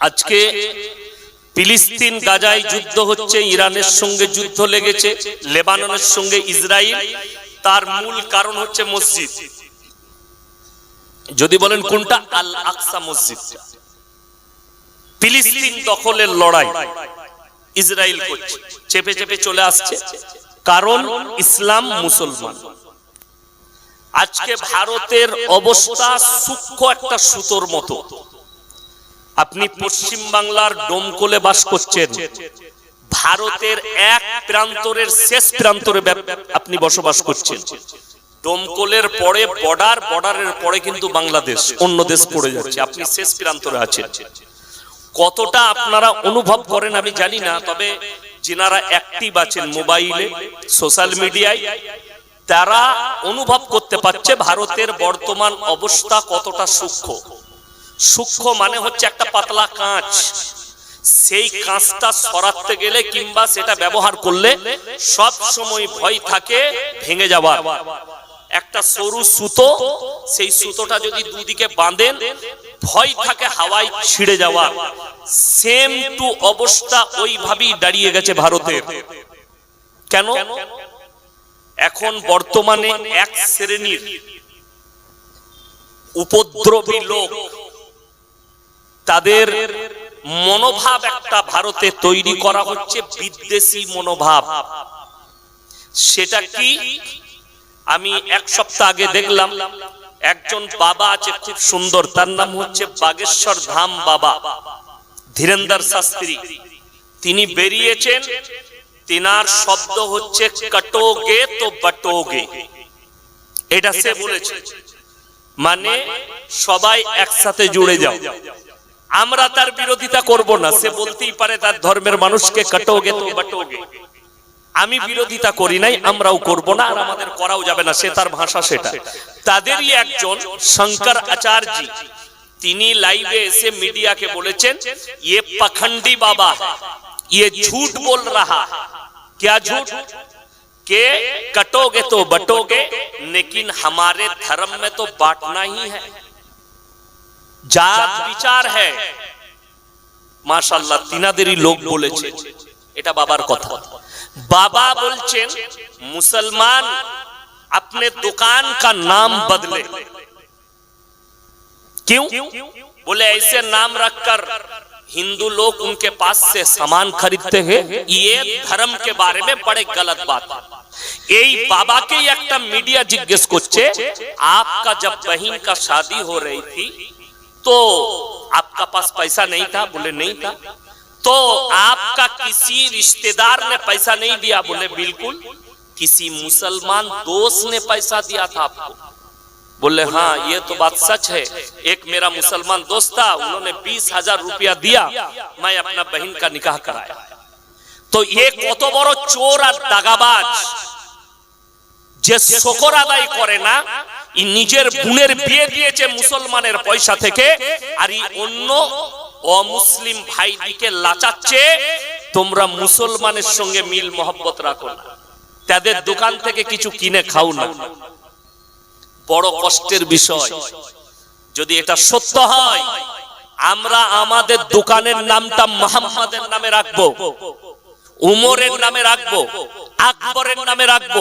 আজকে ফিলিস্তিন গাজায় যুদ্ধ হচ্ছে, ইরানের সঙ্গে যুদ্ধ লেগেছে, লেবাননের সঙ্গে ইসরায়েল তার মূল কারণ হচ্ছে মসজিদ। যদি বলেন কোনটা? আল আকসা মসজিদ। ফিলিস্তিন দখলের লড়াই ইসরায়েল করছে, চেপে চেপে চলে আসছে, কারণ ইসলাম মুসলমান। আজকে ভারতের অবস্থা সূক্ষ্ম একটা সুতোর মতো। আপনি পশ্চিম বাংলার ডোমকলে বাস করছেন। ভারতের এক প্রান্তরের শেষ প্রান্তরে আপনি বসবাস করছেন। ডোমকলের পরে বর্ডার, বর্ডারের পরে কিন্তু বাংলাদেশ, অন্য দেশ পড়ে যাচ্ছে। আপনি শেষ প্রান্তরে আছেন। কতটা আপনারা অনুভব করেন আমি জানি না, তবে যিনারা অ্যাক্টিভ আছেন মোবাইলে সোশ্যাল মিডিয়ায় তারা অনুভব করতে পারছে ভারতের বর্তমান অবস্থা কতটা সূক্ষ্ম। সূক্ষ্ম মানে হচ্ছে একটা পাতলা কাঁচ। সেই কাঁচটা সরাতে গেলে কিংবা সেটা ব্যবহার করলে সব সময় ভয় থাকে, ভেঙে যাবার একটা সরু সুতো, সেই সুতোটা যদি দুদিকে বাঁধেন, ভয় থাকে হাওয়ায় ছিঁড়ে যাওয়ার। সেম টু অবস্থা ওইভাবেই দাঁড়িয়ে গেছে ভারতের। কেন? এখন বর্তমানে এক শ্রেণির উপদ্রবী লোক তাদের মনোভাব একটা ভারতে তৈরি করা হচ্ছে, বিদ্বেষী মনোভাব। সেটা কি? আমি এক সপ্তাহ আগে দেখলাম, একজন বাবা আছে খুব সুন্দর, তার নাম হচ্ছে বাগেশ্বর ধাম বাবা, ধীরেন্দ্র শাস্ত্রী। তিনি বেরিয়েছেন, তিনার শব্দ হচ্ছে কটোগে তো বটোগে। এটা সে বলেছে। মানে সবাই একসাথে জুড়ে যাও। আমরা তার বিরোধিতা করব না সে বলতেই পারে তার ধর্মের মানুষকে কটোগে তো বটোগে আমি বিরোধিতা করি নাই আমরাও করব না আর আমাদের করাও যাবে না সে তার ভাষা সেটা তাদেরই একজন শঙ্কর আচার্য তিনি লাইভে এসে মিডিয়াকে বলেছেন ये पखंडी बाबा है ये झूठ बोल रहा है क्या झूठ के कटोगे तो बटोगे लेकिन हमारे धर्म में तो बांटना ही है জাত বিচার হ্যাঁ মাশাল্লাহ তিনাদেরই লোক বলেছে এটা বাবার কথা बाबा बोलचेन मुसलमान अपने दुकान का नाम बदले क्यों बोले ऐसे नाम रखकर हिंदू लोग उनके पास से सामान खरीदते हैं ये धर्म के बारे में बड़े गलत बात है এই বাবাকে একটা মিডিয়া জিজ্ঞেস করছে आपका जब बहन का शादी हो रही थी तो आपका पास पैसा नहीं था? बोले, नहीं था। तो आपका किसी रिश्तेदार ने पैसा नहीं दिया? बोले, बिल्कुल। किसी मुसलमान दोस्त ने पैसा दिया था आपको? बोले हाँ ये तो बात सच है। एक मेरा मुसलमान दोस्त था, उन्होंने बीस हज़ार रुपया दिया। मैं अपना बहन का निकाह कराया। तो ये कतो बड़ो चोर और दगाबाज যে শকর আদায় করে না নিজের বোনের বিয়ে দিয়েছে মুসলমানের পয়সা থেকে, আর অন্য অমুসলিম ভাইদিকে লাচাচ্ছে, তোমরা মুসলমানের সঙ্গে মিল মহব্বত রাখো না। তাদের দোকান থেকে কিছু কিনে খাও না। বড় কষ্টের বিষয়। যদি এটা সত্য হয়, আমরা আমাদের দোকানের নামটা মোহাম্মদের নামে রাখব। উমরের নামে রাখব, আকবরের নামে রাখব।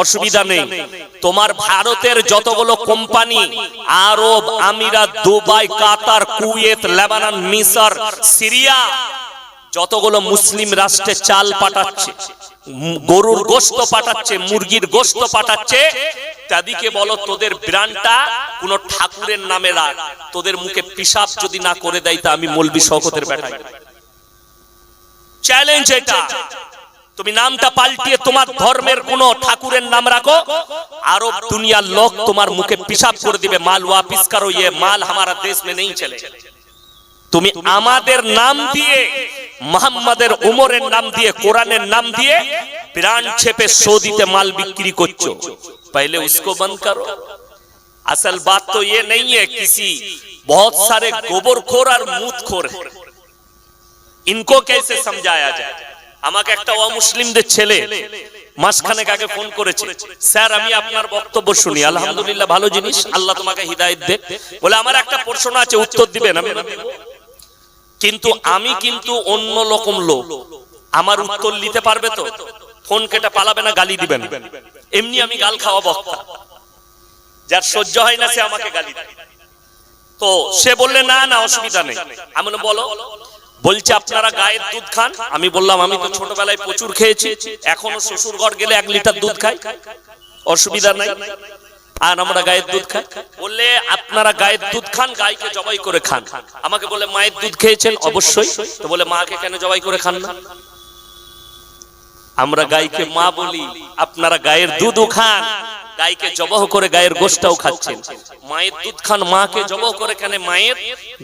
অসুবিধা নেই। তোমার ভারতের যতগুলো কোম্পানি, আরব, আমিরাত, দুবাই, কাতার, কুয়েত, লেবানন মিসর সিরিয়া, যতগুলো মুসলিম রাষ্ট্রে চাল পাঠাচ্ছে, গরুর গোস্ত পাঠাচ্ছে, মুরগির গোস্ত পাঠাচ্ছে তাদিকে বলো তোদের ব্র্যান্ডটা কোন ঠাকুরের নামে রাখ। তোদের মুখে পিসাব যদি না করে দেয় তা আমি মলবি শওকতের বেটাই। চ্যালেঞ্জ এটা তুমি নামটা পাল্টিয়ে তোমার ধর্মের কোন ঠাকুরের নাম রাখো আরব দুনিয়ার লোক তোমার মুখে পিসাব করে দিবে মাল ওয়াপিস করো ইয়ে মাল হামারা দেশ মে নেই চলে তুমি আমাদের নাম দিয়ে মোহাম্মদের উমরের নাম দিয়ে কোরআনের নাম দিয়ে ব্রান্ড ছেপে সৌদিতে মাল বিক্রি করছো पहले उसको बंद करो असल बात तो ये नहीं है किसी बहुत सारे गोबरखोर और मूतखोर है ইনকো কেসে সমঝায়া যায় আমাকে একটা অমুসলিমদের ছেলে মাসখানেক আগে ফোন করেছে। স্যার, আমি আপনার বক্তব্য শুনি। আলহামদুলিল্লাহ, ভালো জিনিস। আল্লাহ তোমাকে হিদায়ত দে। বলে, আমার একটা প্রশ্ন আছে, উত্তর দিবেন আমি? কিন্তু আমি কিন্তু অন্য রকম লোক। আমার উত্তর নিতে পারবে তো? ফোন কেটে পালাবে না, গালি দিবেন এমনি আমি গাল খাওয়া বক্তা। যার সহ্য হয় না, সে আমাকে গালি দেয়। তো সে বললে, না না, অসুবিধা নেই। আমি বলো। বলছে, আপনারা গায়ের দুধ খান? আমি বললাম, আমি তো ছোটবেলায় প্রচুর খেয়েছি, এখনও শ্বশুর ঘর গেলে এক লিটার দুধ খাই। অসুবিধা নাই। আর আমরা গায়ের দুধ খাই? বললে, আপনারা গায়ের দুধ খান গাইকে জবাই করে খান। আমাকে বলে, মায়ের দুধ খেয়েছেন? অবশ্যই। তো বলে, মাকে কেন জবাই করে খান না? আমরা গাইকে মা বলি, আপনারা গায়ের দুধও খান। গাইকে জবহ করে গায়ের গোশটাও খাচ্ছেন। মায়ের দুধ খান, মাকে জবহ করে কেন? মায়ের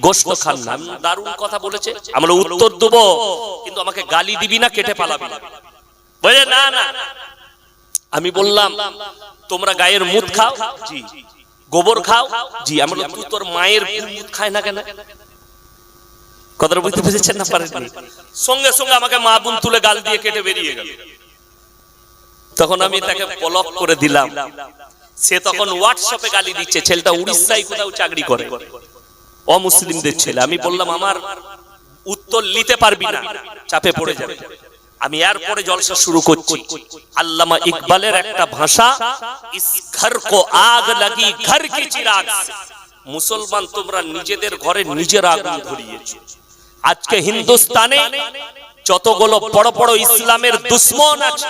গোশত খান না। দারুণ কথা বলেছে। আমরা উত্তর দেব, কিন্তু আমাকে গালি দিবি না, কেটে পালাবি বলে, না না। আমি বললাম, তোমরা গায়ের মুদ খাও? জি। গোবর খাও? জি। আমরা তুই তোর মায়ের মুদ খায় না কেন? কথাটা বুঝতে পেরেছেন না? পারেননি। সঙ্গে সঙ্গে আমাকে মা বোন তুলে গাল দিয়ে কেটে বেরিয়ে গেল। তখন আমি তাকে ব্লক করে দিলাম। সে তখন হোয়াটসঅ্যাপে গালি দিচ্ছে, ছেলেটা উড়িষ্যায় কোথাও চাকরি করে। অমুসলিমদের ছেলে। আমি বললাম, আমার উত্তর নিতে পারবি না, চাপে পড়ে যাবে। আমি এরপরে জলসা শুরু করছি। আল্লামা ইকবালের একটা ভাষা ইস ঘর কো আগ লাগি ঘর কি চিরাগ মুসলমান তোমরা নিজেদের ঘরে নিজের আগুন ধরিয়েছো। আজকে হিন্দুস্তানে যতগুলো বড় বড় ইসলামের দুশ্মন আছে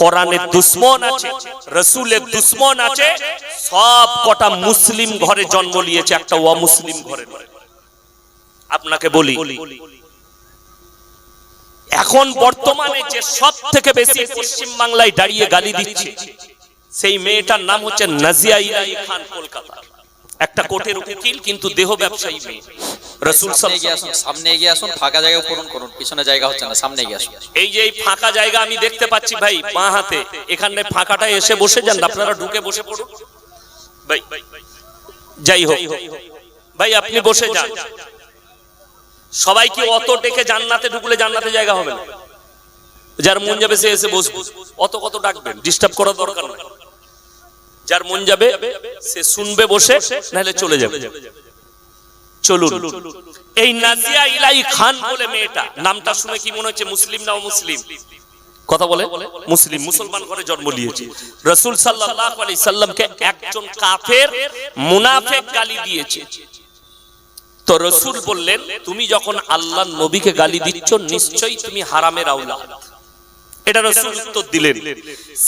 কোরআনের দুশ্মন আছে রসুলের দুশ্মন আছে, সব কটা মুসলিম ঘরে জন্ম নিয়েছে, একটা অমুসলিম ঘরে। আপনাকে বলি, এখন বর্তমানে যে সব থেকে বেশি পশ্চিম বাংলায় দাঁড়িয়ে গালি দিচ্ছে, সেই মেয়েটার নাম হচ্ছে নাজিয়া ইলাই খান কলকাতা একটা কোর্টের উকিল কিন্তু দেহ ব্যবসায়ী মেয়ে। রসুল সামনে এগিয়ে আসুন সামনে এগিয়ে আসুন ফাঁকা জায়গা পূরণ করুন পিছনে জায়গা হচ্ছে না সামনে এগিয়ে আসুন। এই যে এই ফাঁকা জায়গা আমি দেখতে পাচ্ছি ভাই মা হাতে এখানে ফাঁকাটা এসে বসে যান আপনারা ঢুকে বসে পড়ুন। ভাই যাই হোক ভাই আপনি বসে যান। সবাই কি অত ডেকে জান্নাতে ঢুকলে জান্নাতে জায়গা হবে না। যার মন যাবে সে এসে বসবে। অত কত ডাকবেন ডিস্টার্ব করার দরকার নেই। যার মন যাবে, সে শুনবে, বসে, নাহলে চলে যাবে। চলুন। এই নাজিয়া ইলাই খান বলে মেয়েটা, নামটা শুনে কি মনে হচ্ছে মুসলিম না মুসলিম কথা বলে, মুসলিম, মুসলমান ঘরে জন্ম নিয়েছে। রসুল সাল্লাল্লাহু আলাইহি সাল্লামকে একজন কাফের মুনাফিক গালি দিয়েছে। তো রসুল বললেন, তুমি যখন আল্লাহর নবীকে গালি দিচ্ছ, নিশ্চয়ই তুমি হারামের আওলাদ এটা রসুল উত্তর দিলেন।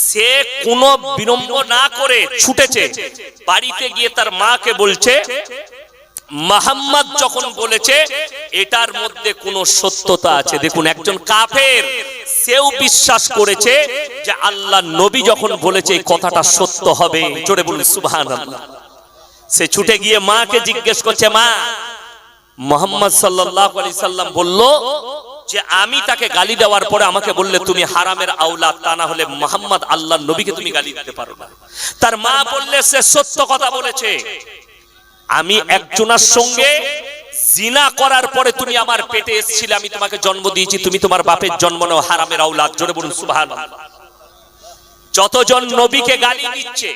সে কোনো বিলম্ব না করে ছুটেছে। বাড়িতে গিয়ে তার মাকে বলছে মোহাম্মদ যখন বলেছে এটার মধ্যে কোনো সত্যতা আছে। দেখুন একজন কাফের সেও বিশ্বাস করেছে যে আল্লাহ নবী যখন বলেছে এই কথাটা সত্য হবে। জোরে বলুন সুবহানাল্লাহ। সে ছুটে গিয়ে মাকে জিজ্ঞেস করছে মা মোহাম্মদ সাল্লাল্লাহু আলাইহি সাল্লাম বলল যে আমি তাকে গালি দেওয়ার পরে আমাকে বললে, তুমি হারামের আওলাদ, তা না হলে মোহাম্মদ আল্লাহর নবীকে তুমি গালি দিতে পারো না। তার মা বললে, সে সত্য কথা বলেছে। আমি একজনের সঙ্গে জিনা করার পরে তুমি আমার পেটে এসেছিলে, আমি তোমাকে জন্ম দিয়েছি, তুমি তোমার বাপের জন্ম নাও, হারামের আওলাদ। জোরে বলুন, সুবহানাল্লাহ। যতজন নবীকে গালি দিচ্ছে,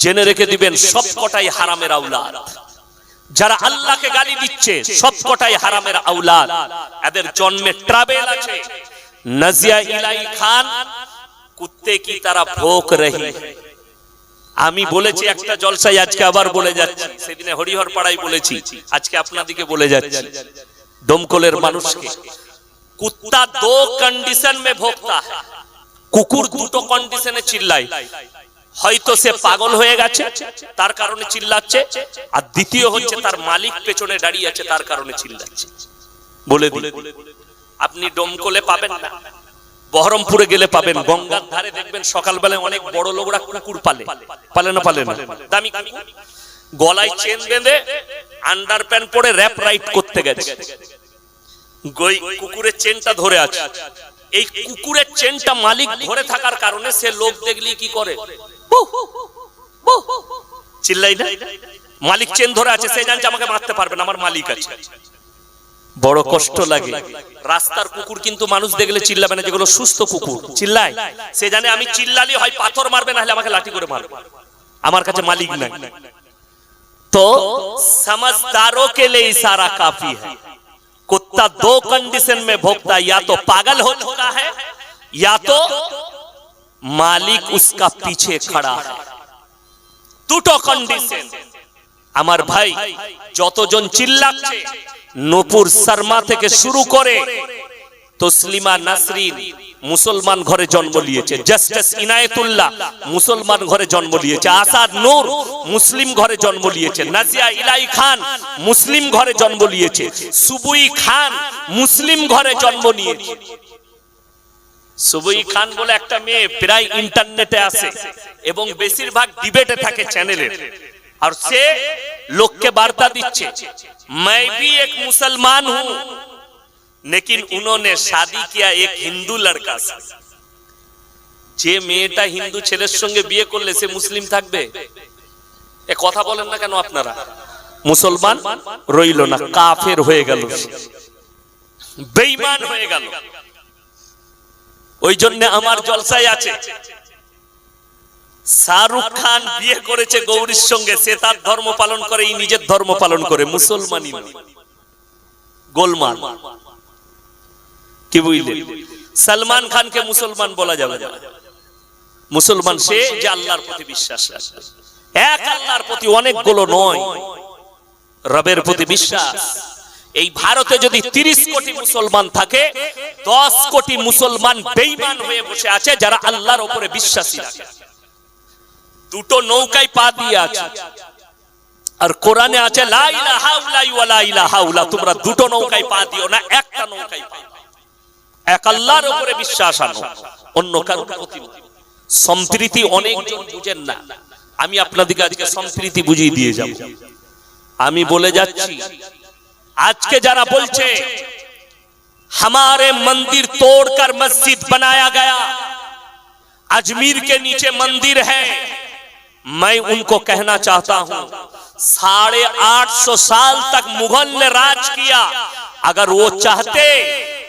জেনে রেখে দিবেন সব কটাই হারামের আওলাদ। যারা আল্লাহকে গালি দিচ্ছে সব কটাই হারামের আওলাদ। এদের জন্মে ট্রাভেল আছে। নাজিয়া ইলাই খান কুত্তে কি তারা ভোক রহি? আমি বলেছি একটা জলসায় আজকে আবার বলে যাচ্ছি। সেদিনে হরিহর পাড়ায় বলেছি আজকে আপনাদিকে বলে যাচ্ছি। দমকলের মানুষকে কুত্তা দো কন্ডিশন মে ভোগতা কুকুর দুটো কন্ডিশনে চিল্লায়। হয়তো সে পাগল হয়ে গেছে তার কারণে চিল্লাচ্ছে। আর দ্বিতীয় হচ্ছে তার মালিক পেছনে দাঁড়িয়ে আছে তার কারণে চিল্লাচ্ছে। বলে আপনি ডমকলে পাবেন না। বহরমপুরে গেলে পাবেন গঙ্গার ধারে দেখবেন সকালবেলায় অনেক বড় লোকরা কুকুর পালে। পালে। না পালে না। দামি কুকুর। গলায় চেন বেঁধে আন্ডার প্যান্ট পরে র্যাপ রাইড করতে গেছে। গই- কুকুরের চেনটা ধরে আছে। এই কুকুরের চেনটা মালিক ধরে থাকার কারণে সে লোক দেখলি কি করে? চিল্লাই না মালিক চেন ধরে আছে সে জানছে আমাকে মারতে পারবে না আমার মালিক আছে বড় কষ্ট লাগে রাস্তার কুকুর কিন্তু মানুষ দেখলে চিল্লাবে না যেগুলো সুস্থ কুকুর চিল্লায় সে জানে আমি চিল্লালি হয় পাথর মারবে না হলে আমাকে লাঠি করে মারবে আমার কাছে মালিক নাই তো समझदारों के लिए इशारा काफी है कुत्ता दो कंडीशन में भोगता है या तो पागल हो चुका है या तो মালিক উসকা পিছে খাড়া। দুটো কন্ডিশন আমার ভাই, যতজন চিল্লাচ্ছে, নপুর শর্মা থেকে শুরু করে তসলিমা নাসরিন মুসলমান ঘরে জন্ম নিয়েছে। জাস্টিস ইনায়েতুল্লাহ মুসলমান ঘরে জন্ম নিয়েছে। আসাদ নূর মুসলিম ঘরে জন্ম নিয়েছে। নাজিয়া ইলাই খান মুসলিম ঘরে জন্ম নিয়েছে। সুবুই খান মুসলিম ঘরে জন্ম নিয়েছে। সুবুই খান বলে একটা মেয়ে প্রায় ইন্টারনেটে আসে এবং বেশিরভাগ ডিবেটে থাকে চ্যানেলে আর সে লোককে বার্তা দিচ্ছে मैं भी एक मुसलमान हूं लेकिन उन्होंने शादी किया एक हिंदू लड़का से যে মেয়েটা হিন্দু ছেলের সঙ্গে বিয়ে করলে সে মুসলিম থাকবে এ কথা বলেন না কেন আপনারা মুসলমান রইল না কাফের হয়ে গেল বেঈমান হয়ে গেল ওই জন্য আমার জলসায় আছে। শাহরুখ খান বিয়ে করেছে গৌরীর সঙ্গে, সে তার ধর্ম পালন করে, এই নিজের ধর্ম পালন করে, মুসলমানই গোলমাল। কি বুঝলেন? সালমান খানকে মুসলমান বলা যাবে না। মুসলমান সে যে আল্লাহর প্রতি বিশ্বাস এক আল্লাহর প্রতি অনেকগুলো নয়। রবের প্রতি বিশ্বাস। এই ভারতে যদি তিরিশ কোটি মুসলমান থাকে, দশ কোটি মুসলমান বেইমান হয়ে বসে আছে যারা আল্লাহর উপরে বিশ্বাসী দুটো নৌকায় পা দিয়ে আছে। আর কোরআনে আছে তোমরা দুটো নৌকায় পা দিও না, একটা নৌকায় পা এক আল্লাহর উপরে বিশ্বাস আনো, অন্য কারোর প্রতি সম্প্রীতি অনেকজন বুঝেন না। আমি আপনাদেরকে আজকে সম্প্রীতি বুঝিয়ে দিয়ে যাব। আমি বলে যাচ্ছি আজকে যারা বলছে हमारे मंदिर तोड़कर मस्जिद बनाया गया अजमीर के नीचे मंदिर है मैं उनको कहना चाहता हूं साढ़े आठ सौ साल तक मुगल ने राज किया अगर वो चाहते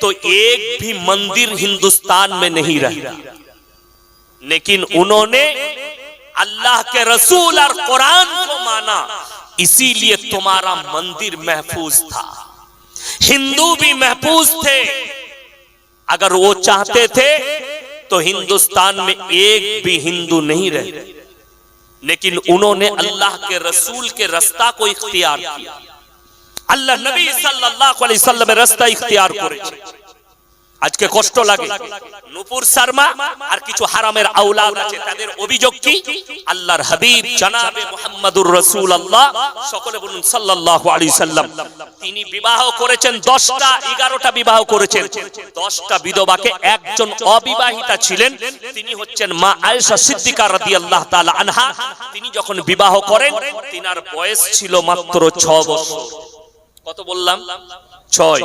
तो एक भी मंदिर हिंदुस्तान में नहीं रहा लेकिन उन्होंने अल्लाह के रसूल और कुरान को माना इसीलिए तुम्हारा मंदिर महफूज था। हिंदू भी महफूज थे। अगर वो चाहते थे तो हिंदुस्तान में एक भी हिंदू नहीं रहे। लेकिन उन्होंने अल्लाह के रसूल के रास्ता को इख्तियार किया। अल्लाह नबी सल्लल्लाहु अलैहि वसल्लम रास्ता इख्तियार करे আজকে কষ্ট লাগে। নূপুর শর্মা আর কিছু হারামের আওলাদ আছে তাদের অভিযোগ কি? আল্লাহর হাবিব জনাবে মুহাম্মাদুর রাসূলুল্লাহ সকলে বলুন সাল্লাল্লাহু আলাইহি সাল্লাম। তিনি বিবাহ করেছেন 10টা 11টা বিবাহ করেছেন। 10টা বিধবাকে একজন অবিবাহিতা ছিলেন। তিনি হচ্ছেন মা আয়েশা সিদ্দিকা রাদিয়াল্লাহু তাআলা আনহা। তিনি যখন বিবাহ করেন তিনার বয়স ছিল মাত্র 6 বছর। কত বললাম? ছয়।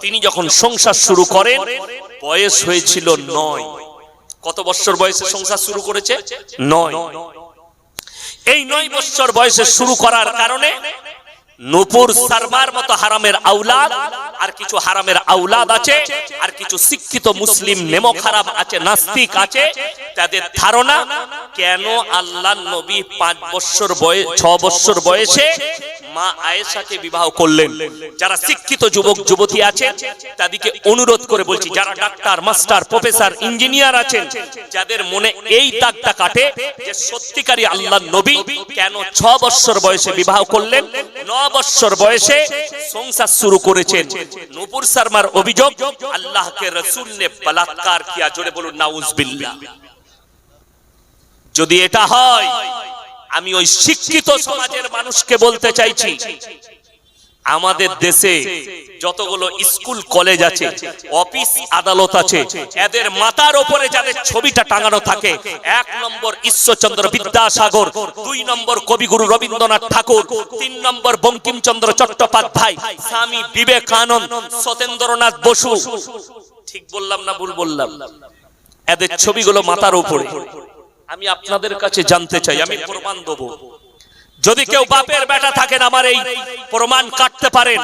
তিনি যখন সংসার শুরু করেন বয়স হয়েছিল নয়। কত বছর বয়সে সংসার শুরু করেছে? নয়। এই নয় বছর বয়সে শুরু করার কারণে নূপুর শর্মার মতো হারামের আউলাদ আর কিছু হারামের আউলাদ আছে আর কিছু শিক্ষিত মুসলিম নেমো খারাপ আছে নাস্তিক আছে। তাদের ধারণা কেন আল্লাহ নবী পাঁচ বছর বয়স ছ বছর বয়সে মা আয়েশাকে বিবাহ করলেন। যারা শিক্ষিত যুবক, যুবতী আছেন তাদেরকে অনুরোধ করে বলছি, যারা ডাক্তার, মাস্টার, প্রফেসর, ইঞ্জিনিয়ার আছেন, যাদের মনে এই দাগটা কাটে যে সত্যিকারী আল্লাহ নবী কেন ছ বছর বয়সে বিবাহ করলেন, ন বছর বয়সে সংসার শুরু করেছেন। নূপুর শর্মার অভিযোগ, আল্লাহকে রসুল নে বলাৎকার কিয়া, জোরে বলুন, নাউজবিল্লাহ। যদি এটা হয় আমি ওই শিক্ষিত সমাজের মানুষকে বলতে চাইছি, আমাদের দেশে যতগুলো স্কুল, কলেজ আছে, অফিস আদালত আছে, এদের মাথার ওপরে যাদের ছবিটা টাঙানো থাকে, এক নম্বর ঈশ্বরচন্দ্র বিদ্যাসাগর, দুই নম্বর কবিগুরু রবীন্দ্রনাথ ঠাকুর, তিন নম্বর বঙ্কিমচন্দ্র চট্টোপাধ্যায়, স্বামী বিবেকানন্দ, সতেন্দ্রনাথ বসু। ঠিক বললাম না ভুল বললাম? এদের ছবিগুলো মাথার উপরে আমি আপনাদের কাছে জানতে চাই আমি প্রমাণ দেবো। যদি কেউ বাপের বেটা থাকেন আমার এই প্রমাণ কাটতে পারেন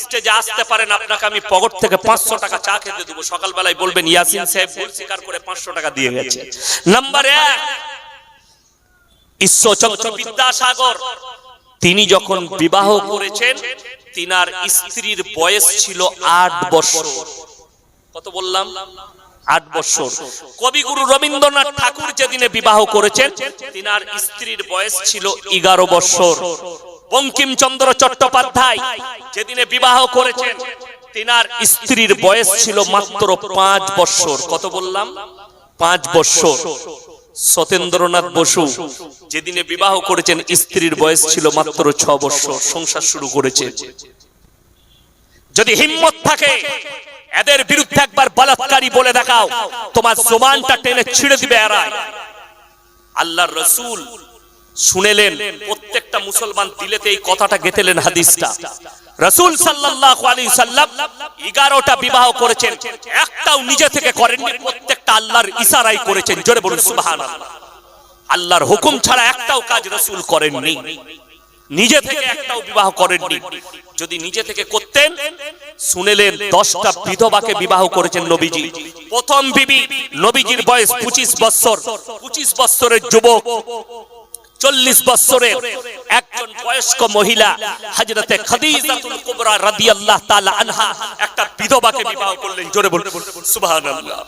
স্টেজে আসতে পারেন আপনাকে আমি পকেট থেকে পাঁচশো টাকা চা খেতে দেবো। সকালবেলায় বলবেন ইয়াসিন সাহেব ভুল স্বীকার করে পাঁচশো টাকা দিয়ে গেছে। নাম্বার এক ঈশ্বরচন্দ্র বিদ্যাসাগর। তিনি যখন বিবাহ করেছেন তিনার স্ত্রীর বয়স ছিল আট বছর। কত বললাম? আট বছর। কবিগুরু রবীন্দ্রনাথ ঠাকুর যেদিনে বিবাহ করেছেন, তিনার স্ত্রীর বয়স ছিল এগারো বছর। বঙ্কিমচন্দ্র চট্টোপাধ্যায় যেদিনে বিবাহ করেছেন, তিনার স্ত্রীর বয়স ছিল মাত্র পাঁচ বছর। কত বললাম? পাঁচ বছর। সতেন্দ্রনাথ বসু যেদিনে বিবাহ করেছেন, স্ত্রীর বয়স ছিল মাত্র ছ বছর। সংসার শুরু করেছে। যদি হিম্মত থাকে এদের বিরুদ্ধে একবার বলাৎকারী বলে দেখাও। তোমার জোবানটা টেনে ছিঁড়ে দিবে এরা। আল্লাহর রসুল শুনেলেন, প্রত্যেকটা মুসলমান দিলেতে এই কথাটা গেতেলেন হাদিসটা। রসুল সাল্লাল্লাহু আলাইহি সাল্লাম 11টা বিবাহ করেছেন, একটাও নিজে থেকে করেননি, প্রত্যেকটা আল্লাহর ইশারায় করেছেন। জোরে বলুন, সুবহানাল্লাহ। আল্লাহর হুকুম ছাড়া একটাও কাজ রসুল করেননি। নিজে থেকে একটাও বিবাহ করেননি। যদি নিজে থেকে করতেন শুনেলেন দশটা বিধবাকে বিবাহ করেছেন নবীজি। প্রথম বিবি নবীজির বয়স পঁচিশ বৎসর। পঁচিশ বৎসরের যুবক, চল্লিশ বৎসরের একজন বয়স্ক মহিলা হজরতে একটা বিধবাকে বিবাহ করলেন। জোরে বলুন, সুবহানাল্লাহ।